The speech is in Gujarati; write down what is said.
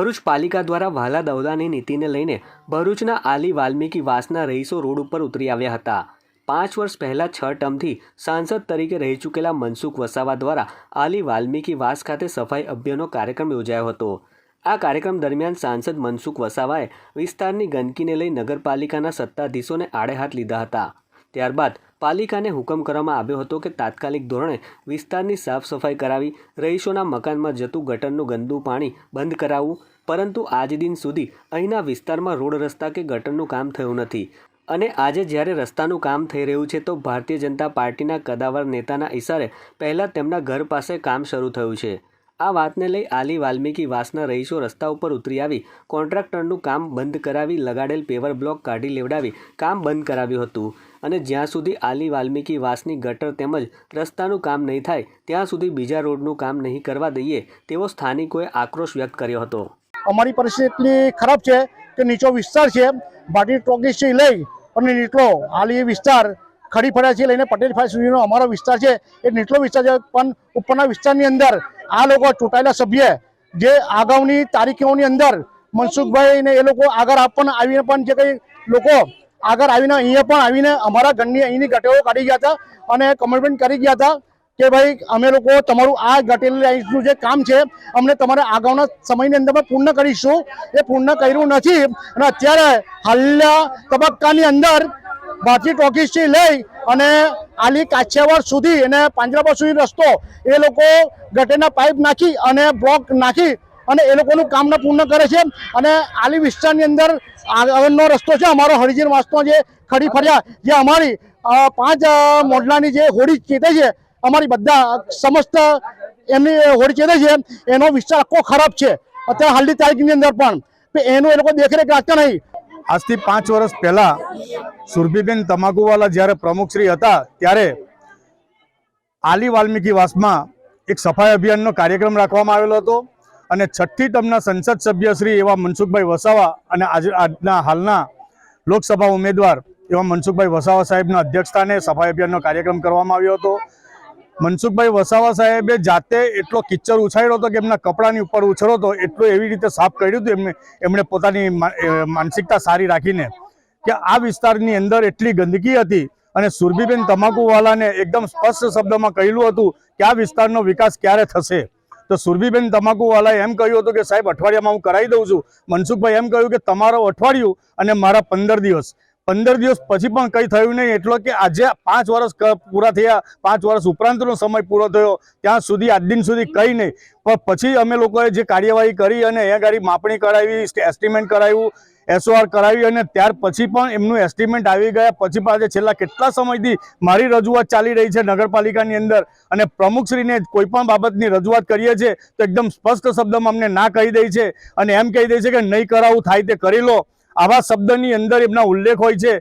ભરૂચ પાલિકા દ્વારા વહાલા દવદાની નીતિને લઈને ભરૂચના આલી વાલ્મીકી વાસના રહીશો રોડ ઉપર ઉતરી આવ્યા હતા. પાંચ વર્ષ પહેલાં છ ટર્મથી સાંસદ તરીકે રહી ચૂકેલા મનસુખ વસાવા દ્વારા આલી વાલ્મીકી વાસ ખાતે સફાઈ અભિયાનનો કાર્યક્રમ યોજાયો હતો. આ કાર્યક્રમ દરમિયાન સાંસદ મનસુખ વસાવાએ વિસ્તારની ગંદકીને લઈ નગરપાલિકાના સત્તાધીશોને આડે હાથ લીધા હતા. ત્યારબાદ પાલિકાને હુકમ કરવામાં આવ્યો હતો કે તાત્કાલિક ધોરણે વિસ્તારની સાફ સફાઈ કરાવી રહીશોના મકાનમાં જતું ગટરનું ગંદુ પાણી બંધ કરાવવું, પરંતુ આજ દિન સુધી અહીંના વિસ્તારમાં રોડ રસ્તા કે ગટરનું કામ થયું નથી. અને આજે જ્યારે રસ્તાનું કામ થઈ રહ્યું છે, તો ભારતીય જનતા પાર્ટીના કદાવર નેતાના ઇશારે પહેલાં તેમના ઘર પાસે કામ શરૂ થયું છે. આ વાતને લઈ આલી વાલ્મીકી વાસના રહીશો રસ્તા ઉપર ઉતરી આવી, કોન્ટ્રાક્ટરનું કામ બંધ કરાવી લગાડેલ પેવર બ્લોક કાઢી લેવડાવી કામ બંધ કરાવ્યું હતું. અને જ્યાં સુધી આલી વાલ્મીકી વાસની ગટર તેમજ રસ્તાનું કામ નહીં થાય, ત્યાં સુધી બીજા રોડનું કામ નહીં કરવા દઈએ, તેવો સ્થાનિકોએ આક્રોશ વ્યક્ત કર્યો હતો. અમારી પરિસ્થિતિ એટલી ખરાબ છે કે નીચો વિસ્તાર છે, બાટી ટોકીસથી લઈ અને નીચલો આલી વિસ્તાર ખડી ફળ્યાથી લઈને પટેલ ફાઈ સુધીનો અમારો વિસ્તાર છે. એ નીચલો વિસ્તાર છે, પણ ઉપરના વિસ્તારની અંદર આ લોકો ચૂંટાયેલા સભ્ય જે અગાઉની તારીખોની અંદર મનસુખભાઈ ને એ લોકો આગળ આપવાના આવીને પણ જે કંઈ લોકો આગળ આવીને અહીંયા પણ આવીને અમારા ઘરની અહીંની ગટેઓ કાઢી ગયા હતા અને કમિટમેન્ટ કરી ગયા હતા કે ભાઈ, અમે લોકો તમારું આ ગટેલ લાઇન્સનું જે કામ છે, અમને તમારા આગળના સમયની અંદર પૂર્ણ કરીશું. એ પૂર્ણ કર્યું નથી અને અત્યારે હાલના તબક્કાની અંદર ભારતી ટોકીસથી લઈ અને આલી કાછિયાવાડ સુધી અને પાંજરાપા સુધી રસ્તો એ લોકો ગટેરના પાઇપ નાખી અને બ્લોક નાખી અને એ લોકોનું કામને પૂર્ણ કરે છે અને આલી વિસ્તારની અંદર આગળનો રસ્તો છે, અમારો હરિજન વાસનો જે ખડી ફર્યા, જે અમારી પાંચ મોડલાની જે હોડી ચેતે છે, અમારી બધા સમસ્ત એમની હોડી ચેતે છે, એનો વિસ્તાર આખો ખરાબ છે. અત્યારે હાલની તારીખની અંદર પણ એનું એ લોકો દેખરેખ રાખતા નહીં. આજથી પાંચ વર્ષ પહેલા સુરભીબેન તમાકુવાલા જ્યારે પ્રમુખશ્રી હતા, ત્યારે આલી વાલ્મીકી વાસમાં એક સફાઈ અભિયાનનો કાર્યક્રમ રાખવામાં આવેલો હતો. અને છઠ્ઠી ટર્મના સંસદ સભ્ય શ્રી એવા મનસુખભાઈ વસાવા અને આજે, આજના હાલના લોકસભા ઉમેદવાર એવા મનસુખભાઈ વસાવા સાહેબના અધ્યક્ષસ્થાને સફાઈ અભિયાનનો કાર્યક્રમ કરવામાં આવ્યો હતો. મનસુખભાઈ વસાવા સાહેબે જાતે એટલો કિચ્ચર ઉછાળ્યો હતો કે એમના કપડાની ઉપર ઉછળો હતો, એટલું એવી રીતે સાફ કર્યું હતું એમને, એમણે પોતાની માનસિકતા સારી રાખીને કે આ વિસ્તારની અંદર એટલી ગંદકી હતી અને સુરભીબેન તમાકુવાલાને એકદમ સ્પષ્ટ શબ્દમાં કહેલું હતું કે આ વિસ્તારનો વિકાસ ક્યારે થશે? તો સુરભીબેન તમાકુવાલાએ એમ કહ્યું હતું કે, સાહેબ, અઠવાડિયામાં હું કરાવી દઉં છું. મનસુખભાઈ એમ કહ્યું કે, તમારો અઠવાડિયું અને મારા પંદર દિવસ. પંદર દિવસ પછી પણ કંઈ થયું નહીં, એટલો કે આજે પાંચ વર્ષ પૂરા થયા, પાંચ વર્ષ ઉપરાંતનો સમય પૂરો થયો, ત્યાં સુધી આજ દિન સુધી કંઈ નહીં. પણ પછી અમે લોકોએ જે કાર્યવાહી કરી અને અહીંયા ગાડી માપણી કરાવી એસ્ટિમેટ કરાવ્યું એસઓઆર કરાવી અને ત્યાર પછી પણ એમનું એસ્ટિમેટ આવી ગયા. પછી પણ છેલ્લા કેટલા સમયથી મારી રજૂઆત ચાલી રહી છે નગરપાલિકાની અંદર અને પ્રમુખશ્રીને કોઈ પણ બાબતની રજૂઆત કરીએ છીએ તો એકદમ સ્પષ્ટ શબ્દમાં અમને ના કહી દે છે અને એમ કહી દે છે કે નહીં કરાવવું થાય તે કરી લો. આવા શબ્દની અંદર એમના ઉલ્લેખ હોય છે.